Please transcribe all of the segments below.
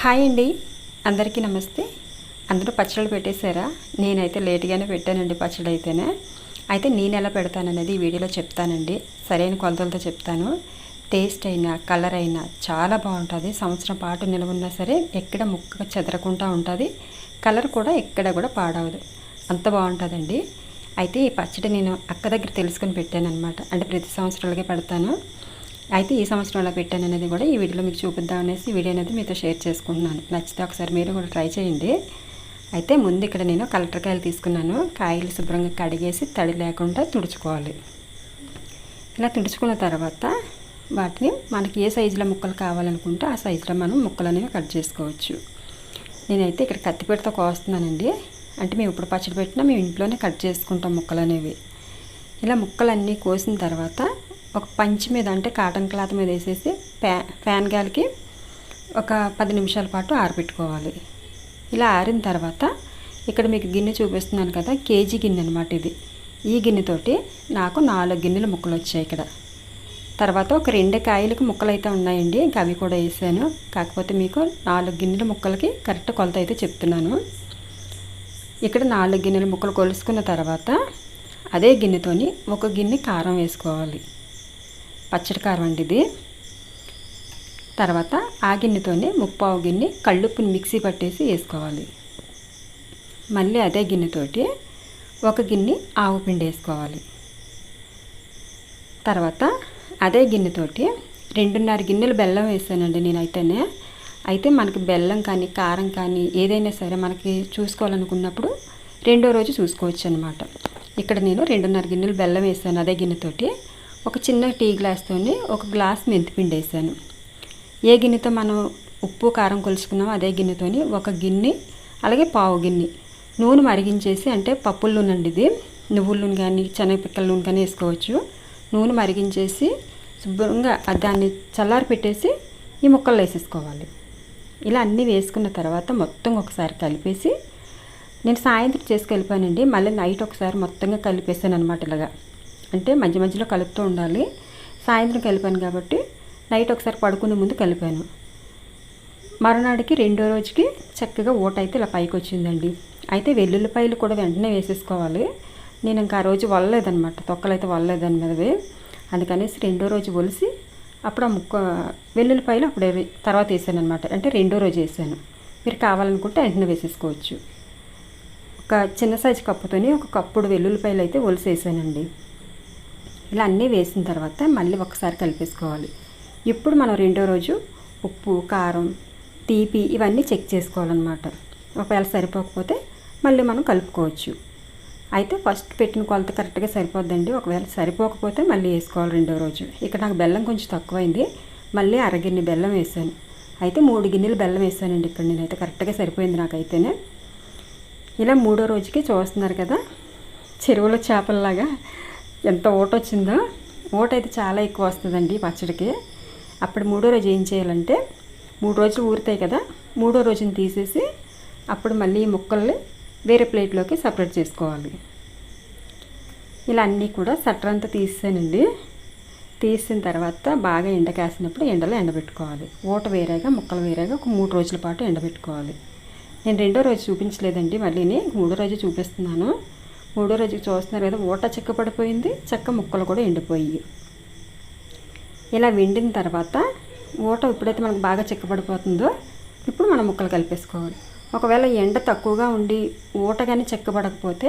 Hi అండి. అందరికీ నమస్తే. అందరూ పచ్చళ్ళు పెట్టేశారా? నేనైతే లేట్గానే పెట్టానండి పచ్చడి అయితేనే అయితే నేను ఎలా పెడతాననేది ఈ వీడియోలో చెప్తానండి. సరైన కొలతలతో చెప్తాను. టేస్ట్ అయినా కలర్ అయినా చాలా బాగుంటుంది. సంవత్సరం పాటు నిలవ ఉన్నా సరే ఎక్కడ ముక్క చెదరకుండా ఉంటుంది. కలర్ కూడా ఎక్కడ కూడా పాడవదు. అంత బాగుంటుందండి. అయితే ఈ పచ్చడి నేను అక్క దగ్గర తెలుసుకొని పెట్టాను అనమాట అంటే ప్రతి సంవత్సరాలకే పెడతాను. అయితే ఈ సంవత్సరం అలా పెట్టాను అనేది కూడా ఈ వీడియోలో మీకు చూపిద్దాం అనేసి వీడియో అనేది మీతో షేర్ చేసుకుంటున్నాను. నచ్చితే ఒకసారి మీరు కూడా ట్రై చేయండి. అయితే ముందు ఇక్కడ నేను కలెక్టర్ కాయలు తీసుకున్నాను. కాయలు శుభ్రంగా కడిగేసి తడి లేకుండా తుడుచుకోవాలి. ఇలా తుడుచుకున్న తర్వాత వాటిని మనకి ఏ సైజులో ముక్కలు కావాలనుకుంటే ఆ సైజులో మనం ముక్కలు అనేవి కట్ చేసుకోవచ్చు. నేనైతే ఇక్కడ కత్తిపేటతో కోస్తున్నానండి. అంటే మేము ఇప్పుడు పచ్చడి పెట్టినా మేము ఇంట్లోనే కట్ చేసుకుంటాం ముక్కలు అనేవి. ఇలా ముక్కలన్నీ కోసిన తర్వాత ఒక పంచి మీద అంటే కాటన్ క్లాత్ మీద వేసేసి ఫ్యా ఫ్యాన్ గాలికి ఒక పది నిమిషాల పాటు ఆరబెట్టుకోవాలి. ఇలా ఆరిన తర్వాత ఇక్కడ మీకు గిన్నె చూపిస్తున్నాను కదా కేజీ గిన్నె అనమాట ఇది. ఈ గిన్నెతోటి నాకు నాలుగు గిన్నెలు ముక్కలు వచ్చాయి ఇక్కడ. తర్వాత ఒక రెండు కాయలకు ముక్కలు అయితే ఉన్నాయండి ఇంకా అవి కూడా వేసాను. కాకపోతే మీకు నాలుగు గిన్నెల ముక్కలకి కరెక్ట్ కొలత అయితే చెప్తున్నాను. ఇక్కడ నాలుగు గిన్నెల ముక్కలు కొలుసుకున్న తర్వాత అదే గిన్నెతోని ఒక గిన్నె కారం వేసుకోవాలి. పచ్చడి కారం అండి ఇది. తర్వాత ఆ గిన్నెతోనే ముప్పావు గిన్నె కళ్ళుప్పుని మిక్సీ పట్టేసి వేసుకోవాలి. మళ్ళీ అదే గిన్నెతోటి ఒక గిన్నె ఆవు పిండి వేసుకోవాలి. తర్వాత అదే గిన్నెతోటి రెండున్నర గిన్నెలు బెల్లం వేసానండి నేనైతేనే. అయితే మనకి బెల్లం కానీ కారం కానీ ఏదైనా సరే మనకి చూసుకోవాలనుకున్నప్పుడు రెండో రోజు చూసుకోవచ్చు అనమాట ఇక్కడ నేను రెండున్నర గిన్నెలు బెల్లం వేసాను అదే గిన్నెతోటి. ఒక చిన్న టీ గ్లాస్తోని ఒక గ్లాస్ మెంతిపిండి వేసాను. ఏ గిన్నెతో మనం ఉప్పు కారం కొలుసుకున్నామో అదే గిన్నెతోని ఒక గిన్నె అలాగే పావు గిన్నె. నూనె మరిగించేసి అంటే పప్పుల నూనె అండి ఇది. నువ్వుల నూనె కానీ శనగపిక్కల నూనె కానీ వేసుకోవచ్చు. నూనె మరిగించేసి శుభ్రంగా దాన్ని చల్లారి పెట్టేసి ఈ ముక్కలు వేసేసుకోవాలి. ఇలా అన్నీ వేసుకున్న తర్వాత మొత్తం ఒకసారి కలిపేసి నేను సాయంత్రం చేసుకెళ్ళిపోయానండి. మళ్ళీ నైట్ ఒకసారి మొత్తంగా కలిపేసాను అనమాట ఇలాగా. అంటే మధ్య మధ్యలో కలుపుతూ ఉండాలి. సాయంత్రం కలిపాను కాబట్టి నైట్ ఒకసారి పడుకునే ముందు కలిపాను. మరునాడికి రెండో రోజుకి చక్కగా ఓట అయితే ఇలా పైకి వచ్చిందండి. అయితే వెల్లుల్లిపాయలు కూడా వెంటనే వేసేసుకోవాలి. నేను ఇంకా ఆ రోజు వల్లలేదనమాట తొక్కలు అయితే వల్లలేదని మీదవి అందుకనేసి రెండో రోజు ఒలిసి అప్పుడు ఆ ముక్క వెల్లుల్లిపాయలు అప్పుడు తర్వాత వేసాను అనమాట అంటే రెండో రోజు వేసాను. మీరు కావాలనుకుంటే వెంటనే వేసేసుకోవచ్చు. ఒక చిన్న సైజు కప్పుతోని ఒక కప్పుడు వెల్లుల్లిపాయలు అయితే ఒలిసి వేసానండి. ఇలా అన్నీ వేసిన తర్వాత మళ్ళీ ఒకసారి కలిపేసుకోవాలి. ఇప్పుడు మనం రెండో రోజు ఉప్పు కారం తీపి ఇవన్నీ చెక్ చేసుకోవాలన్నమాట. ఒకవేళ సరిపోకపోతే మళ్ళీ మనం కలుపుకోవచ్చు. అయితే ఫస్ట్ పెట్టిన కొలత కరెక్ట్గా సరిపోద్దండి. ఒకవేళ సరిపోకపోతే మళ్ళీ వేసుకోవాలి రెండో రోజు. ఇక్కడ నాకు బెల్లం కొంచెం తక్కువైంది. మళ్ళీ అరగిన్ని బెల్లం వేసాను. అయితే మూడు గిన్నెలు బెల్లం వేసానండి ఇక్కడ నేనైతే. కరెక్ట్గా సరిపోయింది నాకైతేనే. ఇలా మూడో రోజుకి చూస్తున్నారు కదా చెరువులో చేపల్లాగా. ఎంత ఓట వచ్చిందో ఓట అయితే చాలా ఎక్కువ వస్తుందండి పచ్చడికి. అప్పుడు మూడో రోజు ఏం చేయాలంటే మూడు రోజులు ఊరుతాయి కదా మూడో రోజుని తీసేసి అప్పుడు మళ్ళీ ఈ ముక్కల్ని వేరే ప్లేట్లోకి సపరేట్ చేసుకోవాలి. ఇలా అన్నీ కూడా సట్రంతా తీసానండి తీసిన తర్వాత బాగా ఎండకేసినప్పుడు ఎండలో ఎండబెట్టుకోవాలి. ఊట వేరేగా ముక్కలు వేరేగా ఒక మూడు రోజుల పాటు ఎండబెట్టుకోవాలి. నేను రెండో రోజు చూపించలేదండి మళ్ళీని మూడో రోజు చూపిస్తున్నాను. మూడో రోజుకి చూస్తున్నారు కదా ఊట చెక్క పడిపోయింది చెక్క ముక్కలు కూడా ఎండిపోయి. ఇలా వెండిన తర్వాత ఊట ఎప్పుడైతే మనకు బాగా చెక్కబడిపోతుందో ఇప్పుడు మనం ముక్కలు కలిపేసుకోవాలి. ఒకవేళ ఎండ తక్కువగా ఉండి ఊట కానీ చెక్కబడకపోతే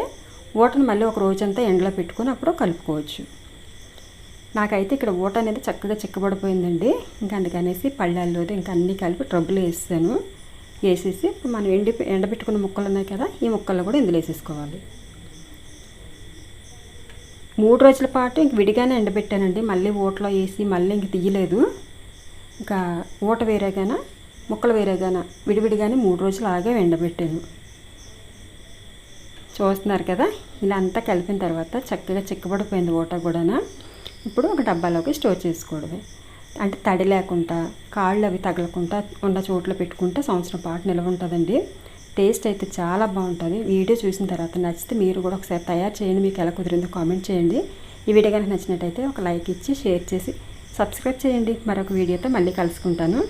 ఊటను మళ్ళీ ఒక రోజంతా ఎండలో పెట్టుకుని అప్పుడు కలుపుకోవచ్చు. నాకైతే ఇక్కడ ఊట అనేది చక్కగా చిక్కబడిపోయిందండి ఇంకా అందుకనేసి పళ్ళల్లో ఇంకా అన్నీ కలిపి ట్రబ్బులు వేసాను వేసేసి ఇప్పుడు మనం ఎండి ఎండబెట్టుకున్న ముక్కలు ఉన్నాయి కదా ఈ ముక్కల్లో కూడా ఇందులో వేసేసుకోవాలి. మూడు రోజుల పాటు ఇంక విడిగానే ఎండబెట్టానండి. మళ్ళీ ఊటలో వేసి మళ్ళీ ఇంక తీయలేదు. ఇంకా ఊట వేరేగాన ముక్కలు వేరేగాన విడివిడిగానే మూడు రోజులు అలాగే ఎండబెట్టాను. చూస్తున్నారు కదా ఇలా అంతా కలిపిన తర్వాత చక్కగా చిక్కబడిపోయింది ఊట కూడా ఇప్పుడు ఒక డబ్బాలోకి స్టోర్ చేసుకోవడమే. అంటే తడి లేకుండా కాళ్ళు అవి తగలకుండా ఉన్న చోట్ల పెట్టుకుంటే సంవత్సరం పాటు నిల్వ ఉంటుందండి. టేస్ట్ అయితే చాలా బాగుంటుంది. వీడియో చూసిన తర్వాత నచ్చితే మీరు కూడా ఒకసారి తయారు చేయండి. మీకు ఎలా కుదిరిందో కామెంట్ చేయండి. ఈ వీడియో కనుక నచ్చినట్టయితే ఒక లైక్ ఇచ్చి షేర్ చేసి సబ్స్క్రైబ్ చేయండి. మరొక వీడియోతో మళ్ళీ కలుసుకుంటాను.